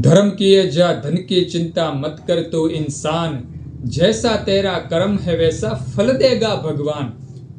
धर्म किए जा धन की चिंता मत कर तो इंसान जैसा तेरा कर्म है वैसा फल देगा ભગવાન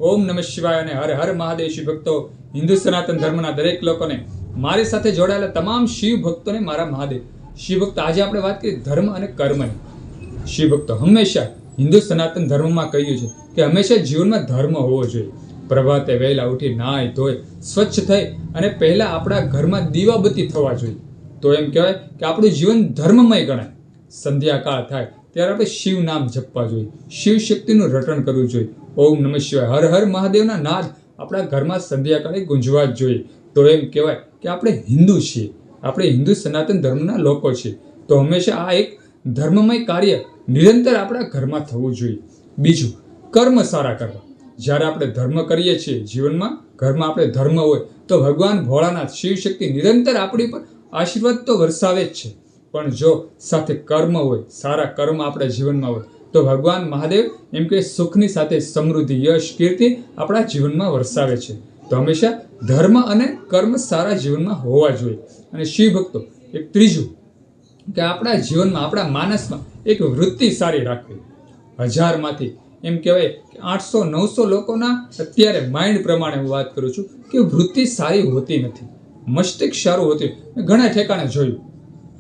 ઓમ નમઃ શિવાય અને હર હર મહાદેવ શિવ ભક્તો હિન્દુ સનાતન ધર્મના દરેક લોકોને મારી સાથે જોડાયેલા તમામ શિવ ભક્તોને મારા મહાદેવ શિવ ભક્ત આજે આપણે વાત કરીએ ધર્મ અને કર્મની શિવ ભક્તો હંમેશા હિન્દુ સનાતન ધર્મમાં કહ્યું છે કે હંમેશા જીવનમાં ધર્મ હોવો જોઈએ પ્રભાતે વહેલા ઉઠી નાય ધોય સ્વચ્છ થઈ અને પહેલા આપણા ઘરમાં દીવાબત્તી થવા જોઈએ તો એમ કહેવાય કે આપણું જીવન ધર્મમય ગણાય. સંધ્યાકાળ થાય, ત્યારે આપણે શિવ નામ જપવા જોઈએ. શિવ શક્તિનું રટણ કરવું જોઈએ. ઓમ નમઃ શિવાય. હર હર મહાદેવના નાદ આપણા ઘરમાં સંધ્યાકાળે ગુંજવા જ જોઈએ. તો એમ કહેવાય કે આપણે હિન્દુ છીએ. આપણે હિન્દુ સનાતન ધર્મના લોકો છીએ. તો હંમેશા આ એક ધર્મમય કાર્ય નિરંતર આપણા ઘરમાં થવું જોઈએ. બીજું, કર્મ સારા કરવા. જ્યારે આપણે ધર્મ કરીએ છીએ જીવનમાં, ઘરમાં આપણે ધર્મ હોય, તો ભગવાન ભોળાનાથ શિવ શક્તિ નિરંતર આપણી પર આશીર્વાદ તો વરસાવે જ છે. પણ જો સાથે કર્મ હોય, સારા કર્મ આપણા જીવનમાં હોય, તો ભગવાન મહાદેવ એમ કે સુખની સાથે સમૃદ્ધિ, યશ, કીર્તિ આપણા જીવનમાં વરસાવે છે. તો હંમેશા ધર્મ અને કર્મ સારા જીવનમાં હોવા જોઈએ. અને શિવ ભક્તો એક ત્રીજું, કે આપણા જીવનમાં, આપણા માનસમાં એક વૃત્તિ સારી રાખવી. હજારમાંથી એમ કહેવાય કે આઠસો, નવસો લોકોના અત્યારે માઇન્ડ પ્રમાણે હું વાત કરું છું કે વૃત્તિ સારી હોતી નથી. મસ્તિષ્ક સારું હતું. ઘણા ઠેકાણે જોયું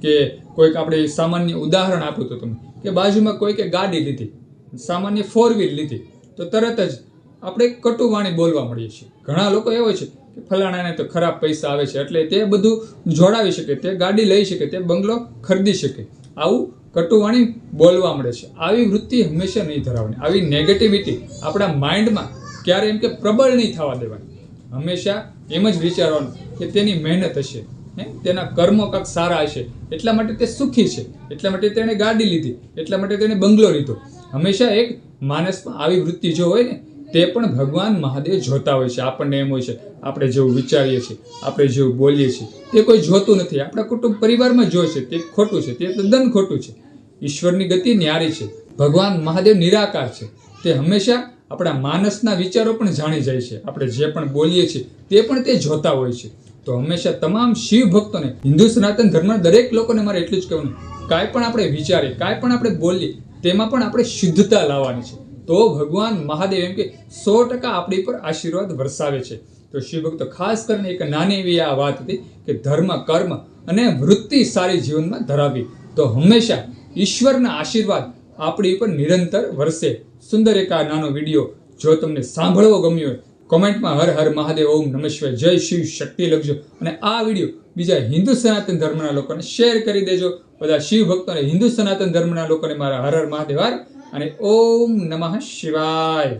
કે કોઈક આપણે સામાન્ય ઉદાહરણ આપ્યું હતું તમે કે બાજુમાં કોઈકે ગાડી લીધી, સામાન્ય ફોર વ્હીલ લીધી, તો તરત જ આપણે કટુ વાણી બોલવા મળીએ છીએ. ઘણા લોકો એવો છે કે ફલાણાને તો ખરાબ પૈસા આવે છે, એટલે તે બધું જોડાવી શકે, તે ગાડી લઈ શકે, તે બંગલો ખરીદી શકે. આવું કટુવાણી બોલવા મળે છે. આવી વૃત્તિ હંમેશા નહીં ધરાવવાની. આવી નેગેટિવિટી આપણા માઇન્ડમાં ક્યારે એમ કે પ્રબળ નહીં થવા દેવાની. હંમેશા એમ જ વિચારવાનું કે તેની મહેનત હશે, હે? તેના કર્મો કાંક સારા હશે. એટલા માટે તે સુખી છે. એટલા માટે તેણે ગાડી લીધી. એટલા માટે તેણે બંગલો લીધો. હંમેશા એક માણસમાં આવી વૃત્તિ જો હોય ને, તે પણ ભગવાન મહાદેવ જોતા હોય છે. આપણને એમ હોય છે, આપણે જેવું વિચારીએ છીએ, આપણે જેવું બોલીએ છીએ, તે કોઈ જોતું નથી. આપણા કુટુંબ પરિવારમાં જોય છે, તે ખોટું છે, તે તદ્દન ખોટું છે. ઈશ્વરની ગતિ ન્યારી છે. ભગવાન મહાદેવ નિરાકાર છે. તે હંમેશા આપણા માનસના વિચારો પણ જાણી જાય છે. આપણે જે પણ બોલીએ છીએ, તે પણ તે જોતા હોય છે. તો હંમેશા તમામ શિવ ભક્તોને, હિન્દુ સનાતન ધર્મના દરેક લોકોને મારે એટલું જ કહેવાનું, કાંઈ પણ આપણે વિચારીએ, કાંઈ પણ આપણે બોલીએ, તેમાં પણ આપણે શુદ્ધતા લાવવાની છે. તો ભગવાન મહાદેવ એમ કે, સો ટકા આપણી પર આશીર્વાદ વરસાવે છે. તો શિવભક્તો ખાસ કરીને એક નાની એવી આ વાત હતી કે ધર્મ, કર્મ અને વૃત્તિ સારી જીવનમાં ધરાવી તો હંમેશા ઈશ્વરના આશીર્વાદ આપણી ઉપર નિરંતર વરસે. સુંદર એક આ નાનો વીડિયો જો તમને સાંભળવો ગમ્યો હોય, કોમેન્ટમાં હર હર મહાદેવ, ઓમ નમઃ શિવાય, જય શિવ, શક્તિ લખજો. અને આ વીડિયો બીજા હિન્દુ સનાતન ધર્મના લોકોને શેર કરી દેજો. બધા શિવ ભક્તોને હિન્દુ સનાતન ધર્મના લોકોને મારા હર હર મહાદેવ હર અને ઓમ નમઃ શિવાય.